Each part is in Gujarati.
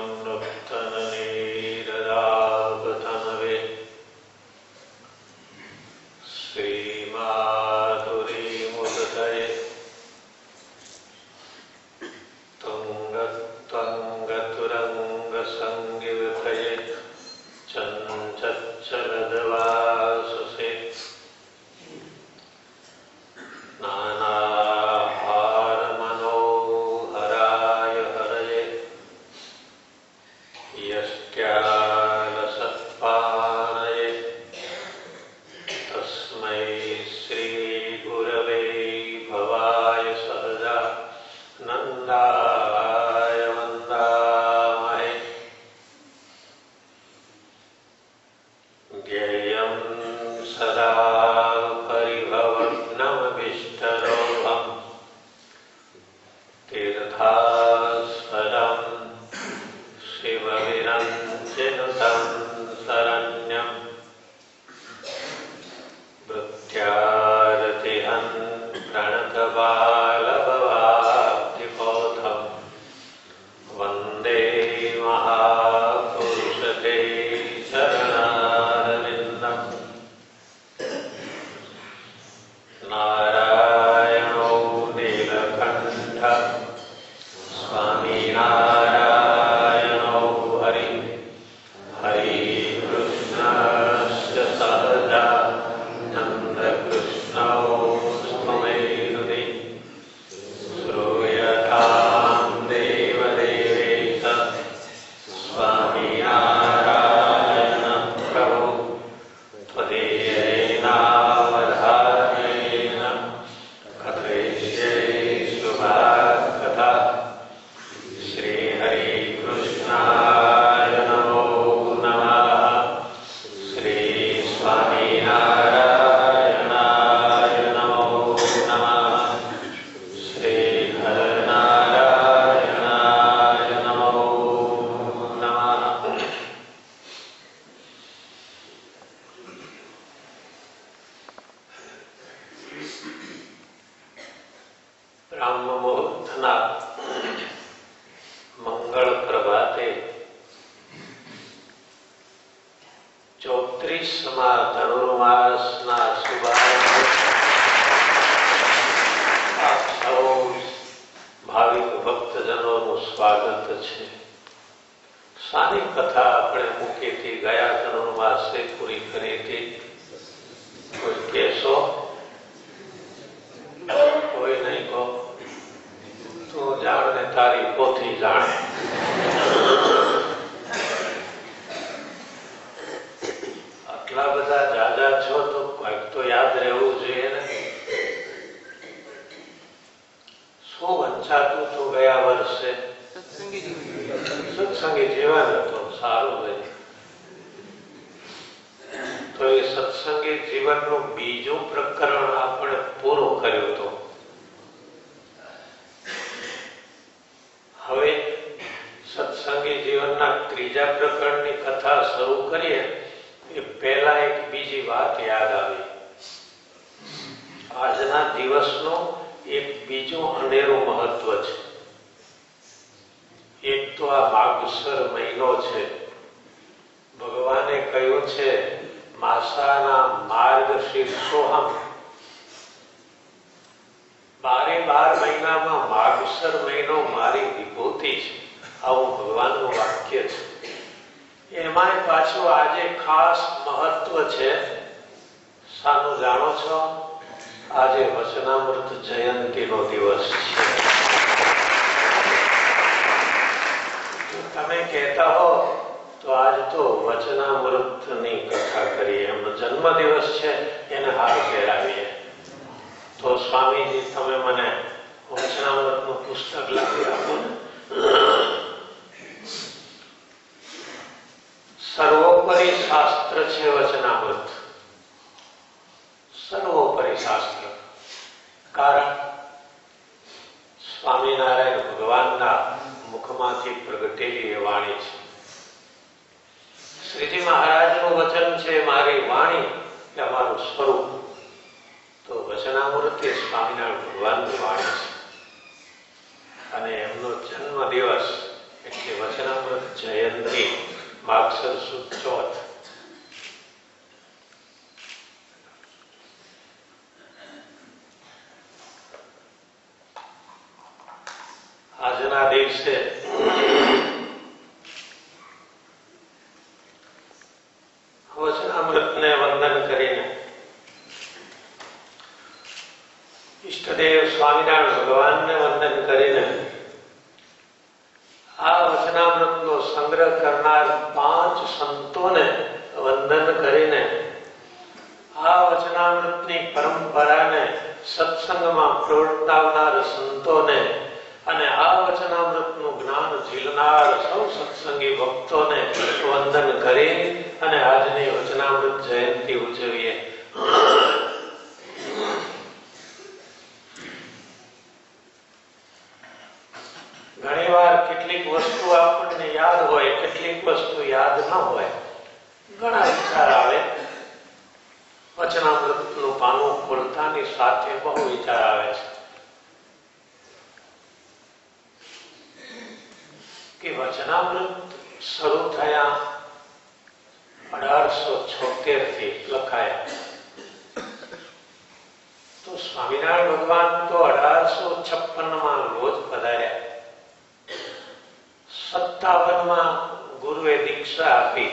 enquanto なんだ uh, planetary potri. માગસર મહિનો છે. ભગવાને કહ્યું છે, માસાના માર્ગ શીર્ષોહમ બારે બાર મહિનામાં માગસર મહિનો મારી વિભૂતિ છે. આવું ભગવાનનું વાક્ય છે. એમાંય પાછું આજે ખાસ મહત્વ છે. સાનું જાણો છો? આજે વચનામૃત જયંતિનો દિવસ છે. તમે કહેતા હો, તો આજ તો વચનામૃતની કથા કરીએ. એમનો જન્મ દિવસ છે, એને હાર પહેરાવીએ તો સ્વામીજી, તમે મને વચનામૃતનું પુસ્તક આજના દિવસે વચનામૃતને વંદન કરીને ઈષ્ટદેવ સ્વામિનારાયણ ભગવાનને વંદન કરીને આ વચનામૃતનો સંગ્રહ કરનાર પાંચ સંતોને વંદન કરીને આ વચનામૃતની પરંપરાને સત્સંગમાં પ્રવર્તાવનાર સંતોને અને આ વચનામૃતનું જ્ઞાન ઝીલનાર સૌ સત્સંગી ભક્તોને વંદન કરી અને આજની વચનામૃત જયંતિ ઉજવીએ ઘણીવાર કેટલીક વસ્તુ આપણને યાદ હોય, કેટલીક વસ્તુ યાદ ન હોય. ઘણા વિચાર આવે. વચનામૃતનું પાનું ખોલતાની સાથે બહુ વિચાર આવે છે. કે વચનામૃત શરૂ થયા અઢારસો છોતેરથી લખાયા. તો સ્વામિનારાયણ ભગવાન તો અઢારસો છપ્પનમાં રોજ પધાર્યા. સત્તાવનમાં ગુરુએ દીક્ષા આપી.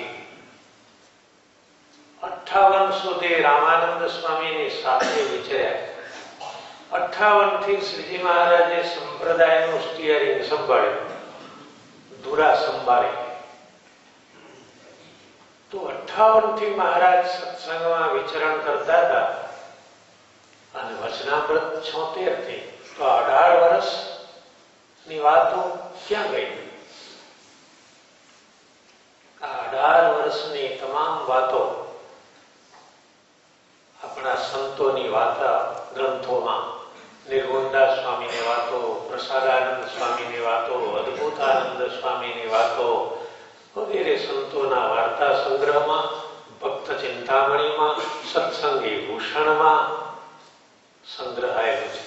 અઠાવન સુધી રામાનંદ સ્વામીની સાથે વિચર્યા. અઠાવનથી શ્રીજી મહારાજે સંપ્રદાયનું સ્ટીયરિંગ સંભાળ્યું. ધુરા સંભાળી તો અઠાવનથી મહારાજ સત્સંગમાં વિચરણ કરતા હતા અને વચનામૃત છોતેરથી તો અઢાર વર્ષની વાતો ક્યાં ગઈ? આ અઢાર વર્ષની તમામ વાતો આપણા સંતોની વાર્તા ગ્રંથોમાં નિર્ગુણદાસ સ્વામીની વાતો, પ્રસાદાનંદ સ્વામીની વાતો અદભુતાનંદ સ્વામીની વાતો, વગેરે સંતોના વાર્તા સંગ્રહમાં, ભક્ત ચિંતામણીમાં, સત્સંગી ભૂષણમાં સંગ્રહાયેલું છે.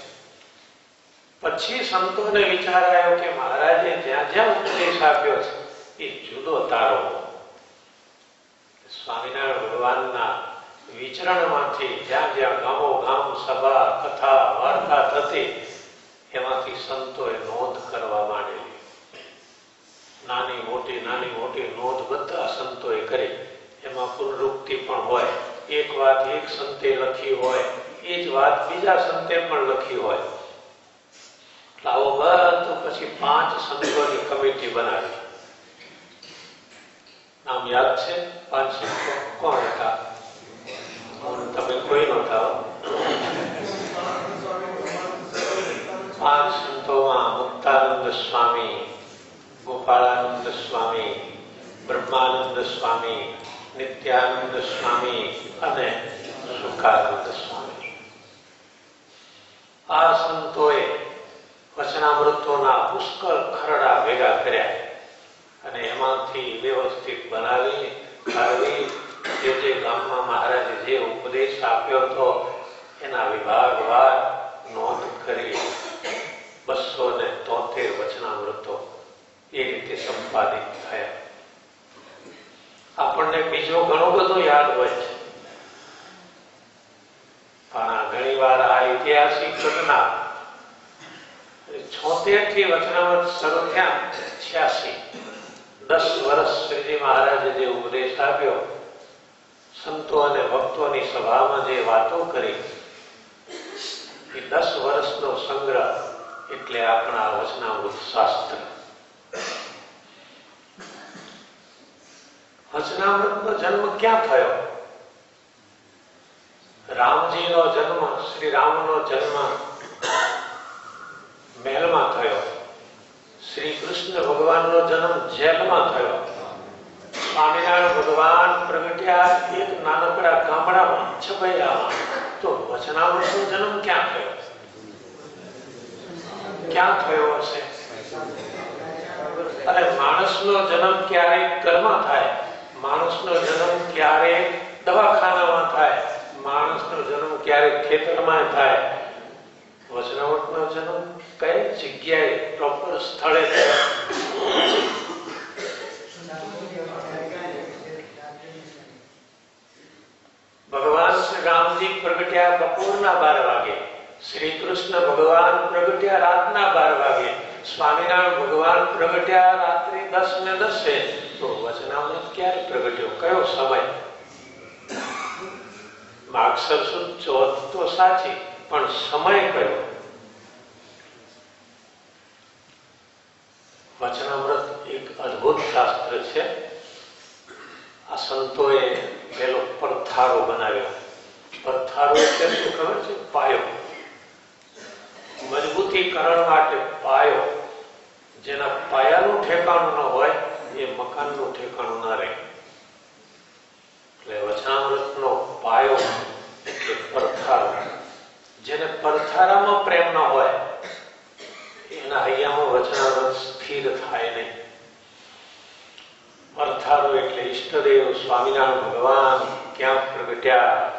પછી સંતોને વિચાર આવ્યો કે મહારાજે જ્યાં જ્યાં ઉપદેશ આપ્યો છે એ જુદો તારો સ્વામિનારાયણ ભગવાનના વિચરણમાંથી જ્યાં જ્યાં ગામો ગામ, સભા, કથા, વાર્તા થતી, એમાંથી સંતોએ નોંધ કરવા માંડેલી. નાની મોટી નાની મોટી નોંધ બધા સંતોએ કરી. એમાં પુનરુક્તિ પણ હોય. એક વાત એક સંતે લખી હોય, એ જ વાત બીજા સંતે પણ લખી હોય. આવો બધું પછી પાંચ સંતોની કમિટી બનાવી. નામ યાદ છે? પાંચ કોણ હતા? તમે કોઈ નતા. પાંચ સંતોમાં મુક્તાનંદ સ્વામી, ગોપાળાનંદ સ્વામી, બ્રહ્માનંદ સ્વામી, નિત્યાનંદ સ્વામી અને સુખાનંદ સ્વામી. આ સંતોએ વચનામૃતોના પુષ્કળ ખરડા ભેગા કર્યા. અને એમાંથી વ્યવસ્થિત બનાવી કાઢવી જે જે ગામમાં મહારાજે જે ઉપદેશ આપ્યો હતો, એના વિભાગવાર નોંધ કરી બસો ને તોતેર વચનામૃતો એ રીતે સંપાદિત થયા. આપણને બીજો ઘણો બધો યાદ હોય છે. પણ ઘણી વાર આ ઐતિહાસિક ઘટના છોતેરથી વચનામૃત શરૂ થયા, છ્યાસી. દસ વર્ષ શ્રીજી મહારાજે જે ઉપદેશ આપ્યો, સંતો અને ભક્તોની સભામાં જે વાતો કરી, એ દસ વર્ષનો સંગ્રહ એટલે આપણા વચનામૃત શાસ્ત્ર. વચનામૃતનો જન્મ ક્યાં થયો? રામજીનો જન્મ શ્રી રામનો જન્મ મહેલમાં થયો. શ્રી કૃષ્ણ ભગવાનનો જન્મ જેલમાં થયો. સ્વામિનારાયણ ભગવાન પ્રગટ્યા એક નાનકડા ગામડામાં છબૈયામાં તો વચનામૃતનો જન્મ ક્યાં થયો? ક્યાં થયો હશે? અને માણસનો જન્મ ક્યારેક ઘરમાં થાય. માણસનો જન્મ ક્યારેક દવાખાનામાં થાય. માણસનો જન્મ ક્યારેક ખેતરમાં થાય. વચનાવટનો જન્મ કઈ જગ્યાએ પ્રોપર સ્થળે ભગવાન શ્રી રામજી પ્રગટ્યા બપોરના બાર વાગે. શ્રી કૃષ્ણ ભગવાન પ્રગટ્યા રાતના બાર વાગે. સ્વામિનારાયણ ભગવાન પ્રગટ્યા રાત્રે દસ ને દસે. તો વચનામૃત ક્યારે પ્રગટ્યો? કયો સમય? માગ સરસુ ચોથ તો સાચી. પણ સમય કયો? વચનામૃત એક અદ્ભુત શાસ્ત્ર છે. આ સંતોએ પેલો પથ્થારો બનાવ્યો. પથ્થારો એટલે શું ખબર છે? પાયો. મજબૂતીકરણ માટે પાયો, જેના પાયાનું ઠેકાણું ન હોય, એ મકાનનું ઠેકાણું ના રહે. એટલે વચનામૃતનો પાયો એટલે પરથારો જેને પરથારામાં પ્રેમ ન હોય, એના હૈયામાં વચનાવત સ્થિર થાય નહીં. પરથારો એટલે ઈષ્ટદેવ, સ્વામિનારાયણ ભગવાન ક્યાં પ્રગટ્યા?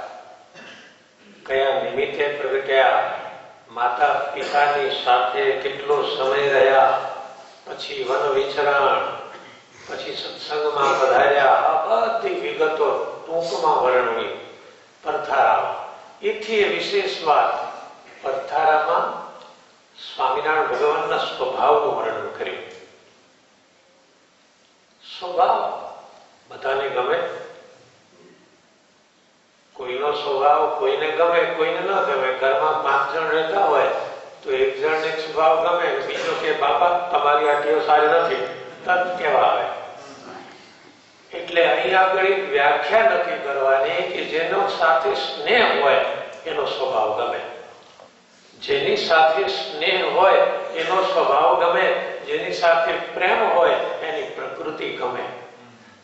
કયા નિમિત્તે પ્રગટ્યા? માતા પિતાની સાથે કેટલો સમય રહ્યા? પછી વન વિચરણ, પછી સત્સંગમાં પધાર્યા. આ બધી વિગતો ટૂંકમાં વર્ણવી. પરથારામાં એથી વિશેષ વાત પથારામાં સ્વામિનારાયણ ભગવાનના સ્વભાવનું વર્ણન કર્યું. સ્વભાવ બધાને ગમે. કોઈનો સ્વભાવ કોઈને ગમે, કોઈને ન ગમે. ઘરમાં પાંચ જણ રહેતા હોય તો એક જણ એક સ્વભાવ ગમે, બીજો કે, બાપા, તમારી આ સારી નથી. તદ કેવા આવે. એટલે અહીં આગળ એક વ્યાખ્યા નક્કી કરવાની કે જેનો સાથે સ્નેહ હોય એનો સ્વભાવ ગમે. જેની સાથે સ્નેહ હોય એનો સ્વભાવ ગમે. જેની સાથે પ્રેમ હોય એની પ્રકૃતિ ગમે.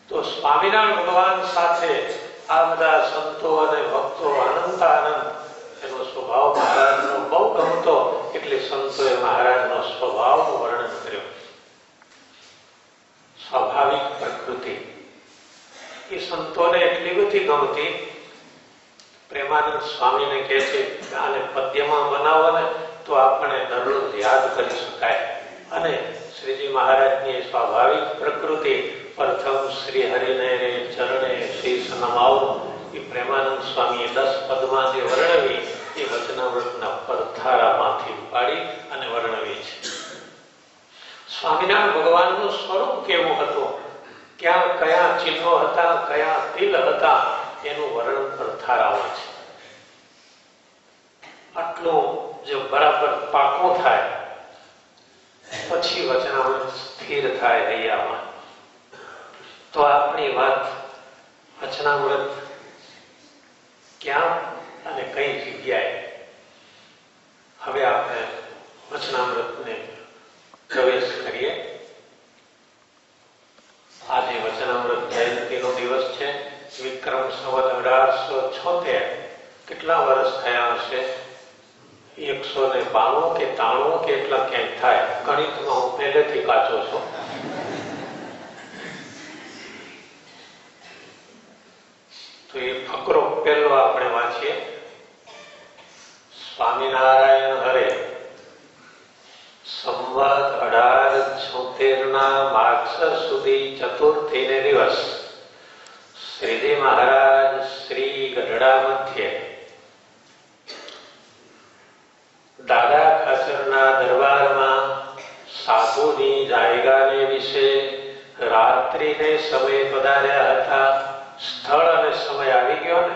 તો સ્વામિનારાયણ ભગવાન સાથે આ બધા સંતો અને ભક્તો અનંત આનંદ એનો સ્વભાવ મહારાજનો બહુ ગમતો એટલે સંતોએ મહારાજનો સ્વભાવનું વર્ણન કર્યું. સ્વાભાવિક પ્રકૃતિ. એ સંતોને એટલી બધી ગમતી. પ્રેમાનંદ સ્વામીને કહે છે, આને પદ્યમાં બનાવો ને તો આપણે દરરોજ યાદ કરી શકાય. અને શ્રીજી મહારાજની સ્વાભાવિક પ્રકૃતિ, પ્રથમ શ્રી હરિને ચરણે શીશ નમાવું એ પ્રેમાનંદ સ્વામીએ દસ પદમાં જે વર્ણવી, એ વચનાવૃતના પરથારામાંથી પાડી અને વર્ણવી છે. સ્વામિનારાયણ ભગવાનનું સ્વરૂપ કેવું હતું? ક્યાં, કયા ચિહ્નો હતા, કયા તિલ હતા, એનું વર્ણન પરથારામાં છે. આટલું જો બરાબર પાકો થાય, પછી વચનામૃત સ્થિર થાય હૈયામાં તો આપણી વાત વચનામૃત ક્યાં અને કઈ જગ્યાએ? હવે આપણે વચનામૃતને પ્રવેશ કરીએ. આજે વચનામૃત જયંતિનો દિવસ છે. વિક્રમ સંવત અઢારસો છોતેર કેટલા વર્ષ થયા હશે? એકસો ને બાણું કે તાણું કે એટલા ક્યાંક થાય? ગણિતમાં હું પહેલેથી કાચો છું. તો એ ફકરો પહેલો આપણે વાંચીએ. સ્વામિનારાયણ હરે સંવત અઢાર છોતેર ના માગસર સુધી થઈને દિવસ. શ્રીજી મહારાજ શ્રી ગઢડા મધ્યે. દાદા ખાચરના દરબારમાં સાધુની જાયગાને વિશે રાત્રિને સમય પધાર્યા હતા. સ્થળ અને સમય આવી ગયો ને?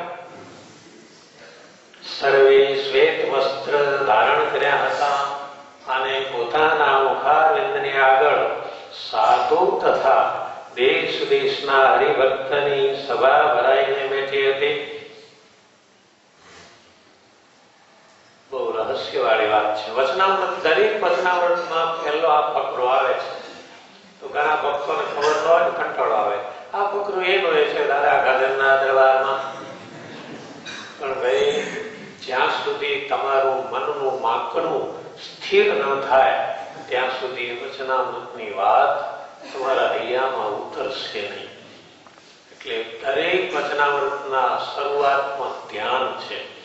સર્વે શ્વેત વસ્ત્ર ધારણ કર્યા હતા અને પોતાના મુખારવિંદની આગળ સાધુ તથા દેશ દેશના હરિભક્તની સભા ભરાઈને બેઠી હતી. બહુ રહસ્યવાળી વાત છે. વચનામૃત, દરેક વચનામૃતમાં પહેલો આ ફકરો આવે છે. તો ઘણા ભક્તોને ખબર ન હોય કંટાળો આવે. આ ફકરો એ હોય છે દાદા ગાજરના દરબારમાં. પણ ભાઈ, જ્યાં સુધી તમારું મનનું માકડું સ્થિર ન થાય, ત્યાં સુધી વચનામૃતની વાત તમારા હૈયામાં ઉતરશે નહીં. એટલે દરેક વચનામૃતના શરૂઆતમાં ધ્યાન છે.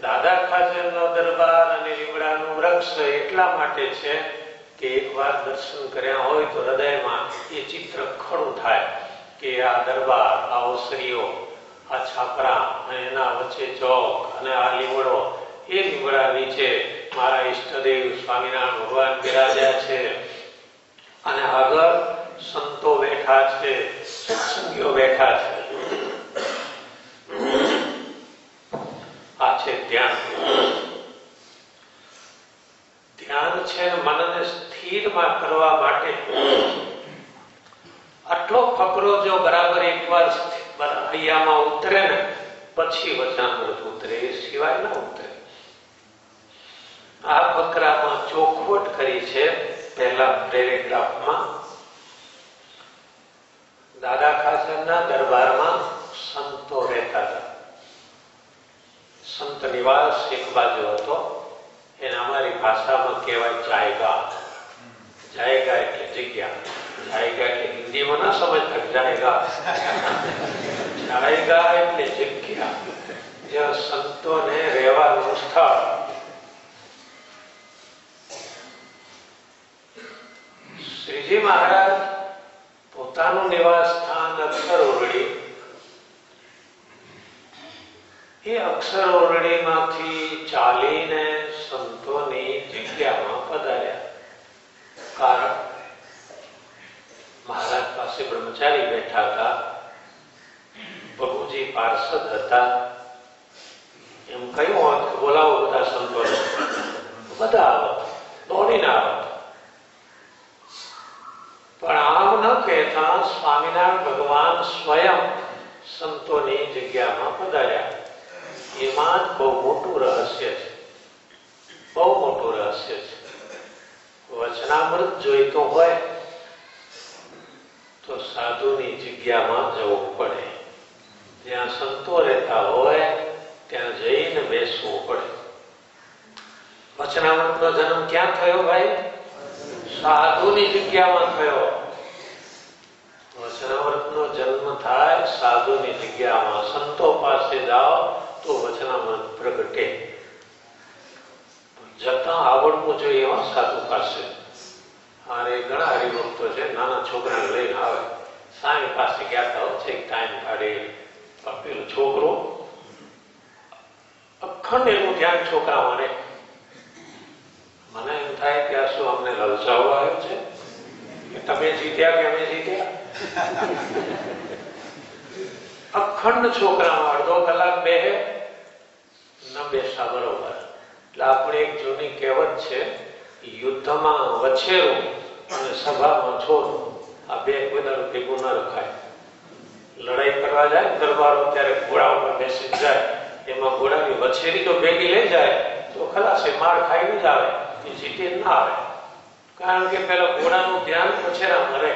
દાદા ખાચરનો દરબાર અને લીમડાનું વૃક્ષ એટલા માટે છે કે એકવાર દર્શન કર્યા હોય તો હૃદયમાં એ ચિત્ર ખડું થાય કે આ દરબાર, આ ઓસરીઓ, આ છાપરા અને એના વચ્ચે ચોક અને આ લીમડો એ લીમડા નીચે મારા ઈષ્ટદેવ સ્વામિનારાયણ ભગવાન બિરાજ્યા છે. અને આગળ સંતો બેઠા છે સત્સંગીઓ બેઠા છે. આ છે ધ્યાન. ધ્યાન છે મનને સ્થિરમાં કરવા માટે. આટલો ફકરો જો બરાબર એકવાર હૈયામાં ઉતરે ને, પછી વચનામૃત ઉતરે, એ સિવાય ના ઉતરે. આ ફકરામાં ચોખવટ કરી છે પહેલા પેરેગ્રાફમાં દાદા ખાસરના દરબારમાં સંતો રહેતા હતા. સંત નિવાસ એક બાજુ હતો. એને અમારી ભાષામાં કહેવાય જાયગા. જાયગા એટલે જગ્યા. જાયગા એટલે હિન્દીમાં ના સમજતા જાયગા. જાયગા એટલે જગ્યા. જ્યાં સંતોને રહેવાનું સ્થળ. શ્રીજી મહારાજ પોતાનું નિવાસ સ્થાન અક્ષર ઓરડી. એ અક્ષર ઓરડીમાંથી ચાલીને સંતોની જગ્યામાં પધાર્યા. કારણ મહારાજ પાસે બ્રહ્મચારી બેઠા હતા. પ્રભુજી પાર્ષદ હતા. એમ કહ્યું હોત બોલાવો બધા સંતો બધા આવો. દોડીને આવત પણ આમ ન કહેતા સ્વામિનારાયણ ભગવાન સ્વયં સંતોની જગ્યામાં પધાર્યા. એમાં જ બહુ મોટું રહસ્ય છે. બહુ મોટું રહસ્ય છે. વચનામૃત જોઈતો હોય તો સાધુની જગ્યામાં જવું પડે. જ્યાં સંતો રહેતા હોય, ત્યાં જઈને બેસવું પડે. વચનામૃતનો જન્મ ક્યાં થયો ભાઈ? સાધુની જગ્યામાં થયો. વચનામૃતનો જન્મ થાય, સાધુની જગ્યામાં સંતો પાસે જાઓ, તો વચનામૃત પ્રગટે. જતા આવડવું જોઈએ એવા સાધુ પાસે. અને ઘણા હરિભક્તો છે, નાના છોકરાને લઈને આવે. સ્વામી પાસે ગયા હતા છે ટાઈમ કાઢે. પેલો છોકરો, અખંડ એનું ધ્યાન છોકરા રહે મને એમ થાય કે આ શું અમને લલચાવવા આવ્યો છે? તમે જીત્યા કે અમે જીત્યા? અખંડ છોકરાઓ અડધો કલાક બે ન બેસા બરોબર. એટલે આપણે એક જૂની કહેવત છે, યુદ્ધમાં વછેરું અને સભામાં છોરું. આ બે કોઈ ભેગું ન રખાય. લડાઈ કરવા જાય, દરબારો ત્યારે ઘોડા ઉપર બેસી જાય. એમાં ઘોડાની વછેરી તો ભેગી લઈ જાય, તો ખલાસ માર ખાઈ જ આવે. એ ના આવે. કારણ કે પેલા ઘોડાનું ધ્યાન પછેરા રહે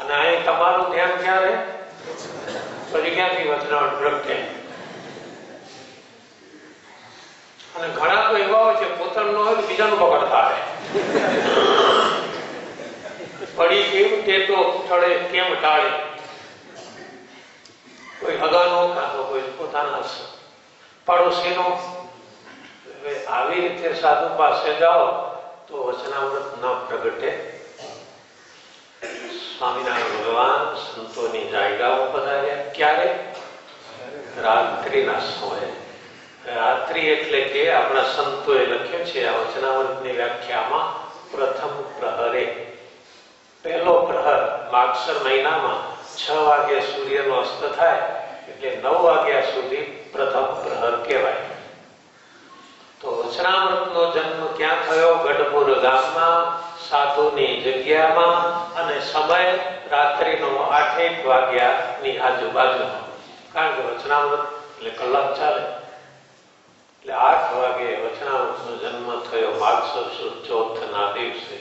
અને અહીં તમારું ધ્યાન ક્યાં રહે? પછી પ્રગટે અને ઘણા તો એવા હોય છે, પોતાનું હોય બીજાનું પકડતા આવે પડી કેમ તે તો સ્થળે કેમ ટાળે? કોઈ અગાનો કાં તો કોઈ પોતાના પાડોશીનો હવે આવી રીતે સાધુ પાસે જાઓ, તો વચનામૃત ન પ્રગટે. સ્વામિનારાયણ ભગવાન સંતોની જાયગાઓ પધાર્યા. ક્યારે? રાત્રિના સમયે. રાત્રિ એટલે કે આપણા સંતોએ લખ્યું છે આ વચનામૃતની વ્યાખ્યામાં, પ્રથમ પ્રહરે. પહેલો પ્રહર માગસર મહિનામાં છ વાગ્યા સૂર્યનો અસ્ત થાય, એટલે નવ વાગ્યા સુધી પ્રથમ પ્રહર કહેવાય. તો વચનામૃતનો જન્મ ક્યાં થયો? ગઢપુર ગામમાં, સાધુની જગ્યામાં અને સમય રાત્રિનો આઠેક વાગ્યાની આજુબાજુમાં કારણ કે વચનામૃત એટલે કલાક ચાલે. એટલે આઠ વાગે વચનામૃતનો જન્મ થયો માગસર સુદ ચોથના દિવસે.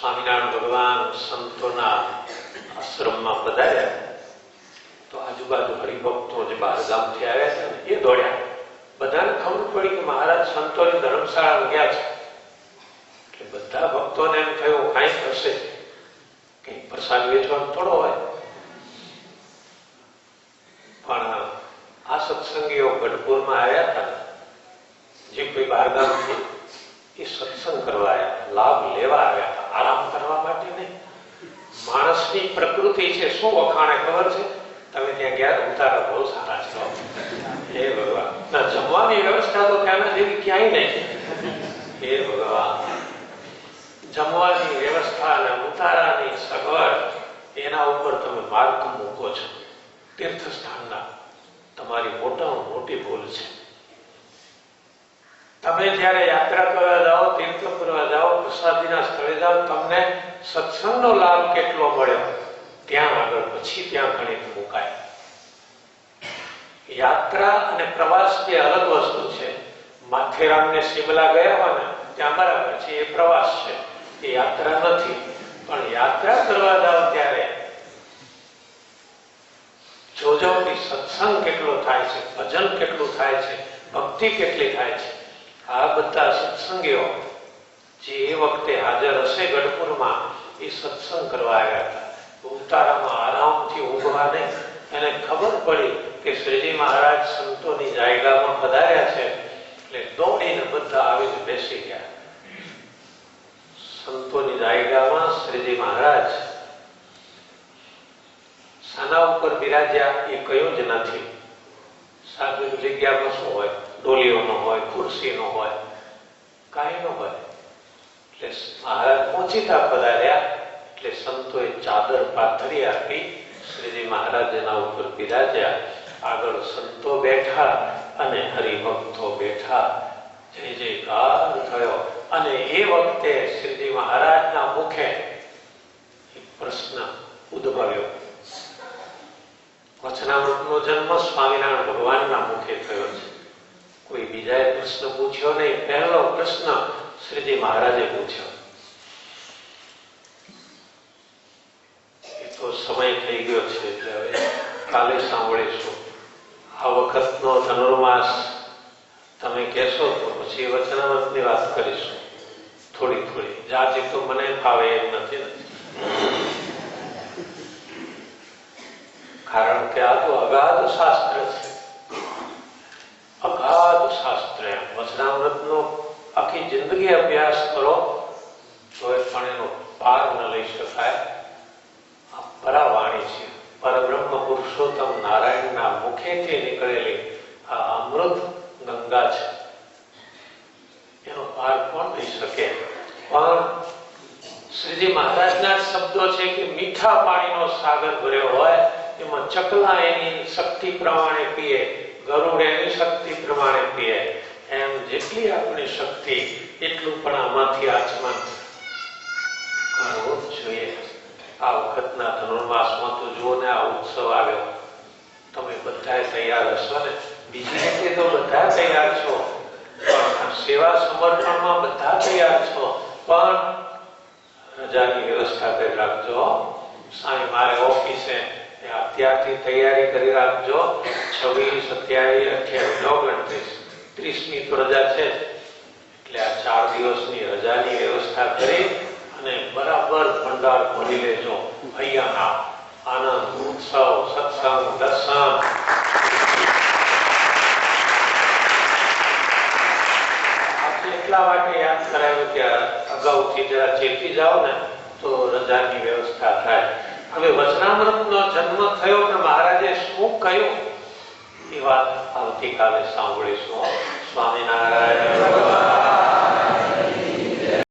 સ્વામિનારાયણ ભગવાન સંતોના આશ્રમમાં પધાર્યા. તો આજુબાજુ હરિભક્તો જે બહાર ગામથી આવ્યા હતા ને, એ દોડ્યા. બધાને ખબર પડી કે મહારાજ સંતોની ધર્મશાળા ગયા છે. એટલે બધા ભક્તોને એમ થયું, કાંઈ થશે? કઈ પ્રસાદ વેચવાનો થોડો હોય. પણ આ સત્સંગીઓ ગઢપુરમાં આવ્યા હતા. જે કોઈ બહાર ગામથી એ સત્સંગ કરવા આવ્યા લાભ લેવા આવ્યા હતા. આરામ કરવા માટે નહીં. માણસની પ્રકૃતિ છે, શું વખાણે ખબર છે? તમે ત્યાં ગયા ઉતારા બહુ સારા છો. હે ભગવાન. ના, જમવાની વ્યવસ્થા તો ત્યાંના જેવી ક્યાંય નહીં. હે ભગવાન. જમવાની વ્યવસ્થા અને ઉતારાની સગવડ એના ઉપર તમે માર્ગ મૂકો છો. તીર્થસ્થાનના. તમારી મોટામાં મોટી ભૂલ છે. તમે જ્યારે યાત્રા કરવા જાઓ, તીર્થ કરવા જાઓ, પ્રસાદીના સ્થળે જાઓ, તમને સત્સંગનો લાભ કેટલો મળ્યો? ત્યાં આગળ પછી ત્યાં ગણિત મુકાય. યાત્રા અને પ્રવાસ બે અલગ વસ્તુ છે. માથેરામ ને શિમલા ગયા હોય ને, ત્યાં બરાબર છે એ પ્રવાસ છે. એ યાત્રા નથી. પણ યાત્રા કરવા જાવ ત્યારે જોજો કે સત્સંગ કેટલો થાય છે, ભજન કેટલું થાય છે, ભક્તિ કેટલી થાય છે. આ બધા સત્સંગીઓ જે એ વખતે હાજર હશે ગઢપુરમાં, એ સત્સંગ કરવા આવ્યા હતા. ઉતારામાં આરામથી ઊંઘવા નહીં. એને ખબર પડી કે શ્રીજી મહારાજ સંતોની જાયગામાં પધાર્યા છે. એટલે દોડીને બધા આવીને બેસી ગયા. સંતોની જાયગામાં શ્રીજી મહારાજ સાના ઉપર બિરાજ્યા. એ કયો જ નથી. સાધુ જગ્યામાં શું હોય? ડોલીઓનો હોય, ખુરશીનો હોય કાંઈ ન હોય. એટલે મહારાજ પહોંચીતા પધાર્યા. એટલે સંતોએ ચાદર પાથરી આપી, શ્રીજી મહારાજના ઉપર બિરાજ્યા. આગળ સંતો બેઠા અને હરિભક્તો બેઠા. જય જયકાર થયો. અને એ વખતે શ્રીજી મહારાજના મુખે પ્રશ્ન ઉદ્ભવ્યો. વચનામૃતનો જન્મ સ્વામિનારાયણ ભગવાનના મુખે થયો છે. કોઈ બીજાએ પ્રશ્ન પૂછ્યો નહીં. પહેલો પ્રશ્ન શ્રીજી મહારાજે પૂછ્યો એ તો સમય થઈ ગયો છે એટલે હવે કાલે સાંભળીશું. આ વખતનો ધનુર્માસ તમે કહેશો તો પછી વચનામતની વાત કરીશું. થોડી થોડી. જાતિ તો મને ફાવે એમ નથી. કારણ કે આ તો અગાધ શાસ્ત્ર છે. અગાધ શાસ્ત્ર વચનામૃતનો આખી જિંદગી અભ્યાસ કરો તો એ પણ એનો પાર ન લઈ શકાય આ પરાવાણી છે પરબ્રહ્મ પુરુષોત્તમ નારાયણના મુખેથી નીકળેલી આ અમૃત ગંગા છે એનો પાર કોણ લઈ શકે પણ શ્રીજી મહારાજના જ શબ્દો છે કે મીઠા પાણીનો સાગર ભર્યો હોય એમાં ચકલા એની શક્તિ પ્રમાણે પીએ ગરુડ એની શક્તિ પ્રમાણે પીએ એમ જેટલી આપણી શક્તિ એટલું પણ આમાંથી આચમન કરવું જ જોઈએ આ વખતના ધનુર્માસમાં તો જુઓ ને આ ઉત્સવ આવ્યો તમે બધા તૈયાર હશો ને બીજી રીતે તો બધા તૈયાર છો પણ આ સેવા સમર્પણમાં બધા તૈયાર છો પણ રજાની વ્યવસ્થા કરી રાખજો. સાંઈ મારે ઓફિસે અત્યારથી તૈયારી કરી રાખજો. છવ્વીસ સત્યાવીસ અઠ્યાવીસ ઓગણત્રીસ. ત્રીસની તો રજા છે એટલે આ ચાર દિવસની રજાની વ્યવસ્થા કરી અને બરાબર ભંડાર ભરી લેજો. અહીંયા આનંદ, ઉત્સવ, સત્સંગ, દર્શન આપણે એટલા માટે યાદ કરાવ્યું કે અગાઉથી જરા ચેતી જાઓ ને તો રજાની વ્યવસ્થા થાય. હવે વચનામૃતનો જન્મ થયો કે મહારાજે શું કહ્યું? એ વાત આવતીકાલે સાંભળીશું સ્વામિનારાયણ.